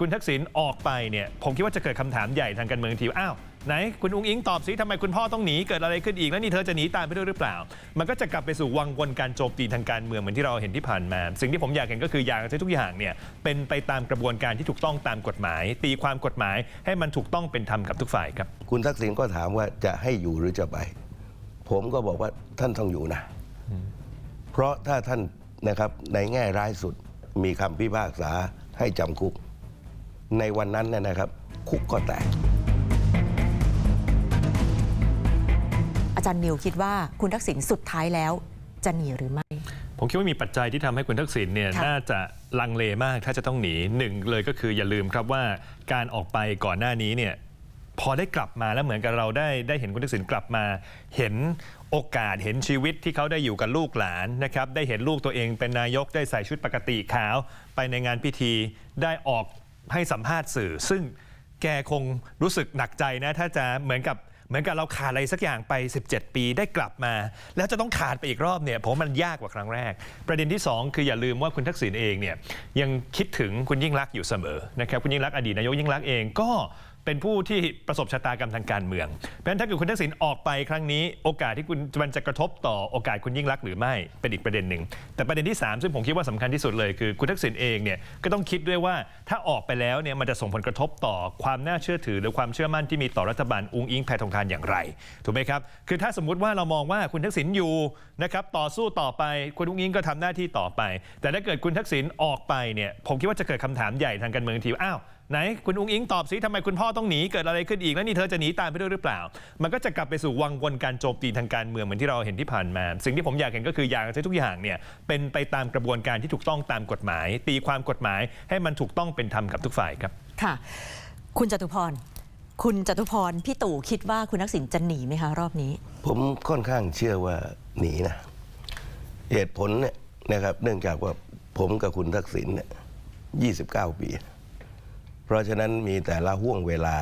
คุณทักษิณออกไปเนี่ยผมคิดว่าจะเกิดคำถามใหญ่ทางการเมืองทีว่าอ้าวไหนคุณอุ้งอิงตอบสิทำไมคุณพ่อต้องหนีเกิดอะไรขึ้นอีกแล้วนี่เธอจะหนีตามไปด้วยหรือเปล่า มันก็จะกลับไปสู่วังวนการโจมตีทางการเมืองเหมือนที่เราเห็นที่ผ่านมา สิ่งที่ผมอยากเห็นก็คืออยากให้ทุกอย่างเนี่ยเป็นไปตามกระบวนการที่ถูกต้องตามกฎหมาย ตีความกฎหมายให้มันถูกต้องเป็นธรรมกับทุกฝ่ายครับ คุณทักษิณก็ถามว่าจะให้อยู่หรือจะไป ผมก็บอกว่าท่านต้องอยู่นะ เพราะถ้าท่านนะครับในแง่ร้ายสุดมีคำพิพากษาให้จำคุก ในวันนั้นเนยนะครับ คุกก็แตก อาจารย์นิวคิดว่าคุณทักษิณสุดท้ายแล้วจะหนีหรือไม่ ผมคิดว่ามีปัจจัยที่ทำให้คุณทักษิณเนี่ยค่ะน่าจะลังเลมากถ้าจะต้องหนีหนึ่งเลยก็คืออย่าลืมครับว่าการออกไปก่อนหน้านี้เนี่ยพอได้กลับมาแล้วเหมือนกับเราได้ได้เห็นคุณทักษิณกลับมา เห็นโอกาสเห็นชีวิตที่เขาได้อยู่กับลูกหลานนะครับได้เห็นลูกตัวเองเป็นนายกได้ใส่ชุดปกติขาว ไปในงานพิธีได้ออก ให้สัมภาษณ์สื่อ ซึ่งแกคงรู้สึกหนักใจนะ ถ้าจะเหมือนกับเหมือนกับเราขาดอะไรสักอย่างไป 17 ปีได้กลับมา แล้วจะต้องขาดไปอีกรอบเนี่ยผมมันยากกว่าครั้งแรก ประเด็นที่ 2 คืออย่าลืมว่าคุณทักษิณเองเนี่ยยังคิดถึงคุณยิ่งรักอยู่เสมอนะครับคุณยิ่งรักอดีตนายกยิ่งรักเองก็ เป็นผู้ที่ประสบชะตากรรมทางการเมือง เพราะฉะนั้นถ้าเกิดคุณทักษิณออกไปครั้งนี้ โอกาสที่คุณมันจะกระทบต่อโอกาสคุณยิ่งรักษณ์หรือไม่เป็นอีกประเด็นหนึ่ง แต่ประเด็นที่ 3 ซึ่งผมคิดว่าสำคัญที่สุดเลยคือคุณทักษิณเองเนี่ยก็ต้องคิดด้วยว่าถ้าออกไปแล้วเนี่ยมันจะส่งผลกระทบต่อความน่าเชื่อถือ หรือความเชื่อมั่นที่มีต่อรัฐบาลอุ้งอิงแพทองทานอย่างไรถูกไหมครับคือถ้าสมมุติว่าเรามองว่าคุณทักษิณอยู่นะครับต่อสู้ต่อไปคุณอุ้งอิงก็ทำหน้าที่ต่อไป แต่ถ้าเกิดคุณทักษิณออกไปเนี่ยผมคิดว่าจะเกิดคำถามใหญ่ทางการเมืองทีว่าอ้าว ไหนคุณอุ้งอิงตอบสิทำไมคุณพ่อต้องหนีเกิดอะไรขึ้นอีกแล้วนี่เธอจะหนีตามไปด้วยหรือเปล่า มันก็จะกลับไปสู่วังวนการโจมตีทางการเมืองเหมือนที่เราเห็นที่ผ่านมา สิ่งที่ผมอยากเห็นก็คืออยากให้ทุกอย่างเนี่ยเป็นไปตามกระบวนการที่ถูกต้องตามกฎหมาย ตีความกฎหมายให้มันถูกต้องเป็นธรรมกับทุกฝ่ายครับค่ะ คุณจตุพร คุณจตุพรพี่ตู่คิดว่าคุณทักษิณจะหนีไหมคะรอบนี้ ผมค่อนข้างเชื่อว่าหนีนะเหตุผลเนี่ยนะครับ เนื่องจากว่าผมกับคุณทักษิณเนี่ย29 ปี เพราะฉะนั้นมีแต่ละห่วงเวลา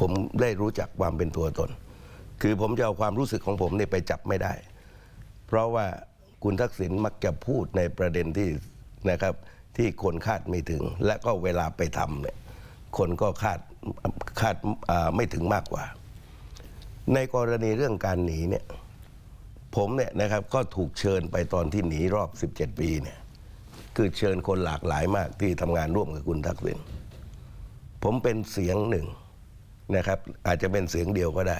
ผมได้รู้จักความเป็นตัวตน คือผมจะเอาความรู้สึกของผมเนี่ยไปจับไม่ได้ เพราะว่าคุณทักษิณมักจะพูดในประเด็นที่นะครับที่คนคาดไม่ถึง และก็เวลาไปทำเนี่ยคนก็คาดคาดไม่ถึงมากกว่า ในกรณีเรื่องการหนีเนี่ยผมเนี่ยนะครับก็ถูกเชิญไปตอนที่หนีรอบ 17 ปีเนี่ยคือเชิญคนหลากหลายมากที่ทำงานร่วมกับคุณทักษิณ ผมเป็นเสียงหนึ่งนะครับ อาจจะเป็นเสียงเดียวก็ได้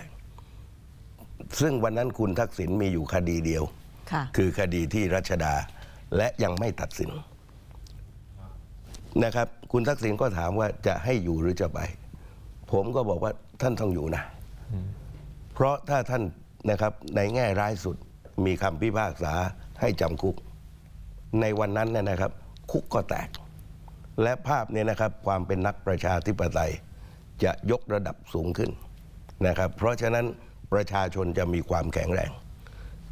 ซึ่งวันนั้นคุณทักษิณมีอยู่คดีเดียว ค่ะ คือคดีที่รัชดาและยังไม่ตัดสินนะครับ คุณทักษิณก็ถามว่าจะให้อยู่หรือจะไป ผมก็บอกว่าท่านต้องอยู่นะ เพราะถ้าท่านนะครับในแง่ร้ายสุดมีคำพิพากษาให้จำคุก ในวันนั้นเนยนะครับ คุกก็แตก และภาพเนี่ยนะครับความเป็นนักประชาธิปไตย จะยกระดับสูงขึ้นนะครับ เพราะฉะนั้นประชาชนจะมีความแข็งแรง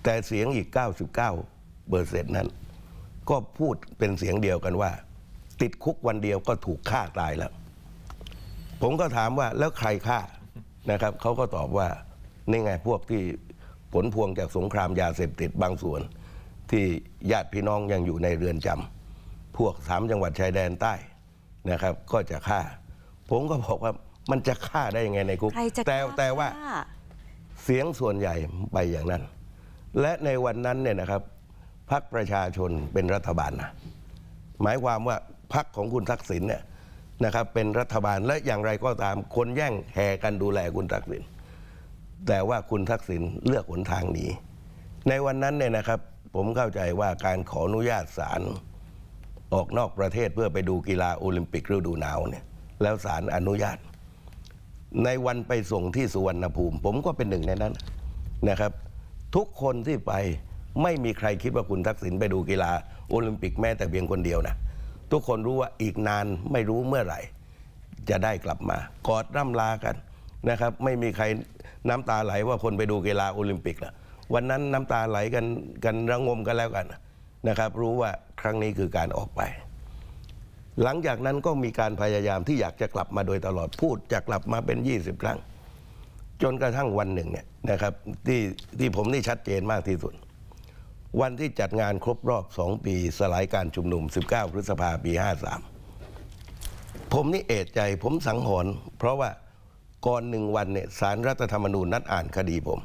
แต่เสียงอีก 99เปอร์เซ็นต์นั้น ก็พูดเป็นเสียงเดียวกันว่า ติดคุกวันเดียวก็ถูกฆ่าตายแล้ว ผมก็ถามว่าแล้วใครฆ่านะครับเขาก็ตอบว่านี่ไงพวกที่ผลพวงจากสงครามยาเสพติดบางส่วน ที่ญาติพี่น้องยังอยู่ในเรือนจำ พวกสามจังหวัดชายแดนใต้นะครับ ก็จะฆ่า ผมก็บอกว่ามันจะฆ่าได้ยังไงในคุก ใครจะแต่กล้แต่ว่าฆ่เสียงส่วนใหญ่ไปอย่างนั้น และในวันนั้นเนี่ยนะครับพรรคประชาชนเป็นรัฐบาลนะหมายความว่าพรรคของคุณทักษิณเนี่ยนะครับเป็นรัฐบาลและอย่างไรก็ตามคนแย่งแห่กันดูแลคุณทักษิณแต่ว่าคุณทักษิณเลือกหนทางหนีในวันนั้นเนี่ยนะครับ ผมเข้าใจว่าการขออนุญาตศาล ออกนอกประเทศเพื่อไปดูกีฬาโอลิมปิกฤดูหนาวเนี่ยแล้วศาลอนุญาต ในวันไปส่งที่สุวรรณภูมิ ผมก็เป็นหนึ่งในนั้นนะครับ ทุกคนที่ไปไม่มีใครคิดว่าคุณทักษิณไปดูกีฬาโอลิมปิกแม้แต่เพียงคนเดียวนะทุกคนรู้ว่าอีกนานไม่รู้เมื่อไหร่ จะได้กลับมากอดร่ำลากันนะครับ ไม่มีใครน้ำตาไหลว่าคนไปดูกีฬาโอลิมปิกละวันนั้นน้ำตาไหลกันกันระงมกันแล้วกันนะ นะครับ รู้ว่าครั้งนี้คือการออกไป หลังจากนั้นก็มีการพยายามที่อยากจะกลับมาโดยตลอดพูดจะกลับมาเป็น 20 ครั้ง จนกระทั่งวันหนึ่งเนี่ยนะครับที่ที่ผมนี่ชัดเจนมากที่สุด วันที่จัดงานครบรอบ 2 ปีสลายการชุมนุม 19 พฤษภาปี 53 ผมนี่เอะใจผมสังหรณ์เพราะว่าก่อนหนึ่งวันเนี่ยสารรัฐธรรมนูญนัดอ่านคดีผม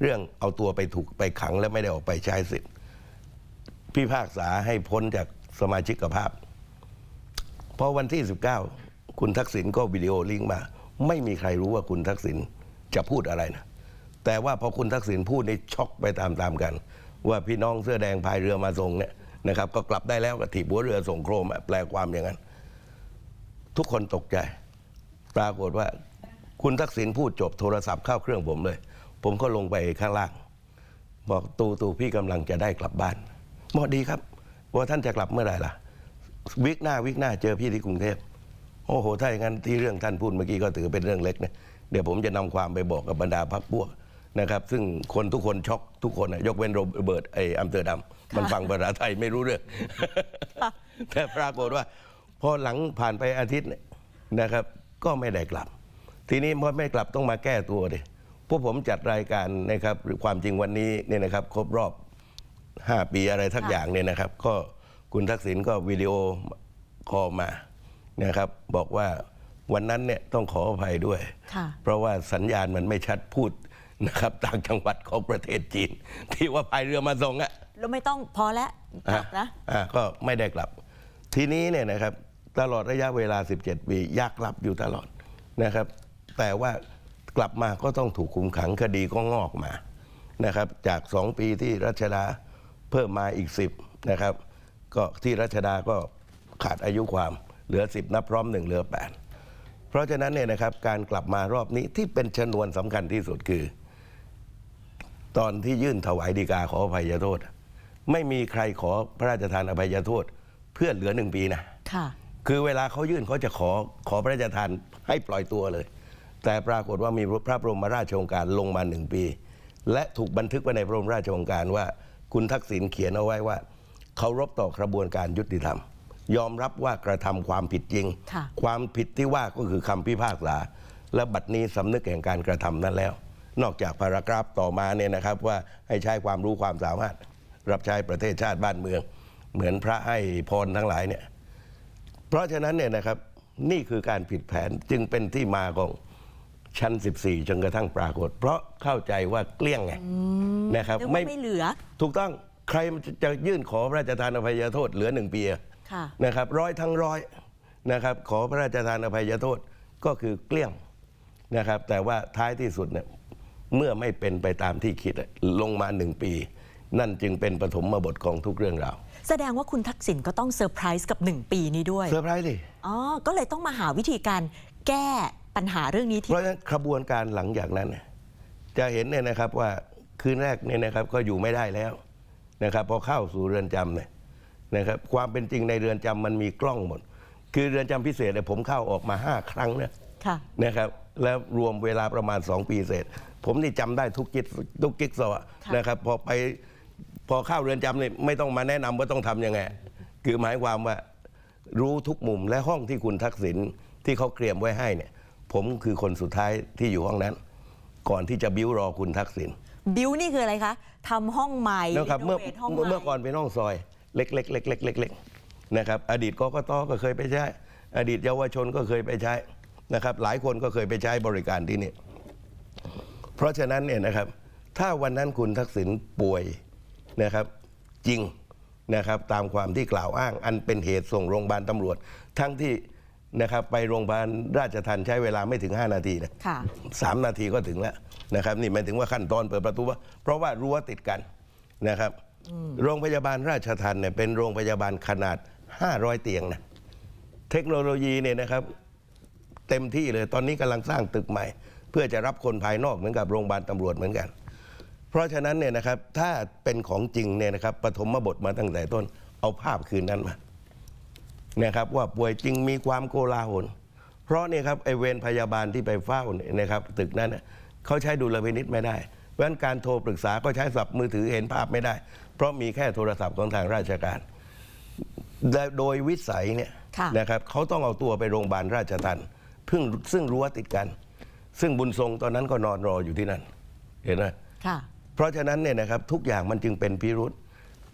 เรื่องเอาตัวไปถูกไปขังและไม่ได้ออกไปใช้สิทธิ์ พิพากษาให้พ้นจากสมาชิกภาพพอวันที่ 19 คุณทักษิณก็วิดีโอลิงก์มา ไม่มีใครรู้ว่าคุณทักษิณจะพูดอะไรนะ แต่ว่าพอคุณทักษิณพูดในช็อกไปตามๆกัน ว่าพี่น้องเสื้อแดงพายเรือมาส่งเนี่ยนะครับ ก็กลับได้แล้วก็ถีบหัวเรือส่งโครมแปลความอย่างนั้น ทุกคนตกใจ ปรากฏว่า คุณทักษิณพูดจบโทรศัพท์เข้าเครื่องผมเลย ผมก็ลงไปข้างล่าง บอกตูตูพี่กำลังจะได้กลับบ้าน หมอดีครับว่าท่านจะกลับเมื่อไหร่ล่ะ วิกหน้าวิกหน้าเจอพี่ที่กรุงเทพโอ้โหถ้าอย่างนั้นที่เรื่องท่านพูดเมื่อกี้ก็ถือเป็นเรื่องเล็กนะเดี๋ยวผมจะนำความไปบอกกับบรรดาพรรคพวกนะครับ ซึ่งคนทุกคนช็อกทุกคนนะยกเว้นโรเบิร์ตไออัมสเตอร์ดัมมันฟังภาษาไทยไม่รู้เรื่อง แต่ปรากฏว่า พอหลังผ่านไปอาทิตย์เนี่ยนะครับ ก็ไม่ได้กลับ ทีนี้พอไม่กลับต้องมาแก้ตัวดิพวกผมจัดรายการนะครับหรือความจริงวันนี้เนี่ยนะครับ ครบรอบ 5 ปีอะไรทักค่ะอย่างเนี่ยนะครับ ก็คุณทักษิณก็วิดีโอคอลมานะครับ บอกว่าวันนั้นเนี่ยต้องขออภัยด้วยค่ะเพราะว่าสัญญาณมันไม่ชัดพูดนะครับต่างจังหวัดของประเทศจีน ที่ว่าพายเรือมาส่งอะแล้วไม่ต้องพอแล้วกลับนะอ่าก็ไม่ได้กลับ ทีนี้เนี่ยนะครับตลอดระยะเวลา 17 ปีอยากกลับอยู่ตลอดนะครับ แต่ว่ากลับมาก็ต้องถูกคุมขังคดีก็งอกมานะครับ จาก 2 ปีที่รัชดา เพิ่มมาอีก 10 นะครับ ก็ที่รัชดาก็ขาดอายุความเหลือ 10 นับพร้อมหนึ่งเหลือ 8 เพราะฉะนั้นเนี่ยนะครับการกลับมารอบนี้ที่เป็นชนวนสำคัญที่สุดคือ ตอนที่ยื่นถวายดีกาขออภัยโทษ ไม่มีใครขอพระราชทานอภัยโทษ เพื่อเหลือหนึ่งปีนะค่ะคือเวลาเขายื่นเขาจะขอขอพระราชทานให้ปล่อยตัวเลย แต่ปรากฏว่ามีพระบรมราชโองการลงมาหนึ่งปี และถูกบันทึกไว้ในพระบรมราชโองการว่า คุณทักษิณเขียนเอาไว้ว่าเคารพต่อกระบวนการยุติธรรม ยอมรับว่ากระทำความผิดจริงค่ะความผิดที่ว่าก็คือคำพิพากษา และบัดนี้สำนึกแห่งการกระทำนั้นแล้ว นอกจากพารากราฟต่อมาเนี่ยนะครับว่าให้ใช้ความรู้ความสามารถ รับใช้ประเทศชาติบ้านเมือง เหมือนพระให้พรทั้งหลายเนี่ยเพราะฉะนั้นเนี่ยนะครับนี่คือการผิดแผนจึงเป็นที่มาของ ชั้น 14 จนกระทั่งปรากฏ เพราะเข้าใจว่าเกลี้ยงไงนะครับนึกว่าไม่เหลือ ถูกต้องใครมันจะยื่นขอพระราชทานอภัยโทษเหลือหนึ่งปีอะค่ะนะครับร้อยทั้งร้อยนะครับ ขอพระราชทานอภัยโทษก็คือเกลี้ยงนะครับ แต่ว่าท้ายที่สุดเนี่ยเมื่อไม่เป็นไปตามที่คิดอะลงมาหนึ่งปี นั่นจึงเป็นปฐมบทของทุกเรื่องราวแสดงว่าคุณทักษิณก็ต้องเซอร์ไพรส์กับ 1 ปีนี้ด้วยเซอร์ไพรส์ดิอ๋อก็เลยต้องมาหาวิธีการแก้ ปัญหาเรื่องนี้เพที่ราะฉะนั้นขบวนการหลังจากนั้นเนี่ยจะเห็นเนี่ยนะครับว่าคืนแรกเนี่ยนะครับก็อยู่ไม่ได้แล้วนะครับพอเข้าสู่เรือนจำเนี่ยนะครับความเป็นจริงในเรือนจำมันมีกล้องหมด คือเรือนจำพิเศษเนี่ยผมเข้าออกมาห้าครั้งเนี่ยค่ะนะครับแล้วรวมเวลาประมาณ 2 ปีเศษ ผมนี่จำได้ทุกจิตทุกกิ๊กซอว์ค่ะนะครับพอไปพอเข้าเรือนจำเนี่ยไม่ต้องมาแนะนำว่าต้องทำยังไง คือหมายความว่ารู้ทุกมุมและห้องที่คุณทักษิณที่เขาเตรียมไว้ให้เนี่ย ผมคือคนสุดท้ายที่อยู่ห้องนั้น ก่อนที่จะบิ้วรอคุณทักษิณบิวนี่คืออะไรคะทำห้องใหม่นะครับเมื่อรีโนวทห้องใหม่เมื่อก่อนเป็นห้องซอย เล็กๆเล็กๆเล็กๆนะครับอดีตกกตก็เคยไปใช้ อดีตเยาวชนก็เคยไปใช้นะครับ หลายคนก็เคยไปใช้บริการที่นี่ เพราะฉะนั้นเนี่ยนะครับ ถ้าวันนั้นคุณทักษิณป่วยนะครับ จริงนะครับ ตามความที่กล่าวอ้าง อันเป็นเหตุส่งโรงพยาบาลตำรวจ ทั้งที่ นะครับไปโรงพยาบาลราชทันใช้เวลาไม่ถึง 5 นาทีนะค่ะ สามนาทีก็ถึงแล้วนะครับนี่หมายถึงว่าขั้นตอนเปิดประตูว่าเพราะว่ารั้วติดกันนะครับ โรงพยาบาลราชทันเนี่ยเป็นโรงพยาบาลขนาด 500 เตียงนะเทคโนโลยีเนี่ยนะครับ เต็มที่เลยตอนนี้กำลังสร้างตึกใหม่ เพื่อจะรับคนภายนอกเหมือนกับโรงพยาบาลตำรวจเหมือนกัน เพราะฉะนั้นเนี่ยนะครับถ้าเป็นของจริงเนี่ยนะครับปฐมบทมาตั้งแต่ต้นเอาภาพคืนนั้นมา นะครับว่าป่วยจริงมีความโกลาหล เพราะเนี่ยครับไอเวรพยาบาลที่ไปเฝ้าเนี่ยนะครับตึกนั้นน่ะเขาใช้ดุลพินิษไม่ได้ เพราะฉะนั้นการโทรปรึกษาก็ใช้สับมือถือเห็นภาพไม่ได้ เพราะมีแค่โทรศัพท์ของทางราชการและโดยวิสัยเนี่ยค่ะ นะครับเขาต้องเอาตัวไปโรงพยาบาลราชทันเพิ่งซึ่งรั้วติดกัน ซึ่งบุญทรงตอนนั้นก็นอนรออยู่ที่นั่นเห็นไหม ค่ะ เพราะฉะนั้นเนี่ยนะครับทุกอย่างมันจึงเป็นพิรุษ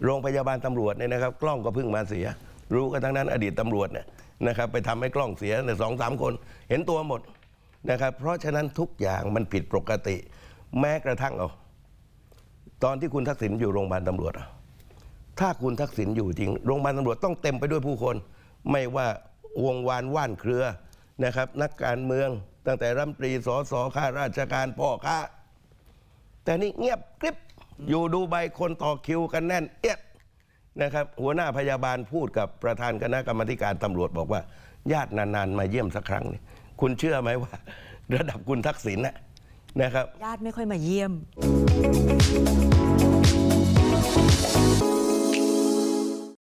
โรงพยาบาลตำรวจเนี่ยนะครับ กล้องก็เพิ่งมาเสีย รู้กันทั้งนั้นอดีตตำรวจเนี่ยนะครับไปทำให้กล้องเสียเนี่ยสองสามคนเห็นตัวหมดนะครับเพราะฉะนั้นทุกอย่างมันผิดปกติ แม้กระทั่งเอาตอนที่คุณทักษิณอยู่โรงพยาบาลตำรวจถ้าคุณทักษิณอยู่จริงโรงพยาบาลตำรวจต้องเต็มไปด้วยผู้คน ไม่ว่าวงวานว่านเครือนะครับนักการเมืองตั้งแต่รัฐมนตรีสสข้าราชการพ่อค้าแต่นี่เงียบกริบอยู่ดูใบคนต่อคิวกันแน่นเอียด นะครับหัวหน้าพยาบาลพูดกับประธานคณะกรรมการตำรวจบอกว่า ญาตินานๆ มาเยี่ยมสักครั้งนี่คุณเชื่อไหมว่า ระดับคุณทักษิณนะนะครับ ญาติไม่ค่อยมาเยี่ยม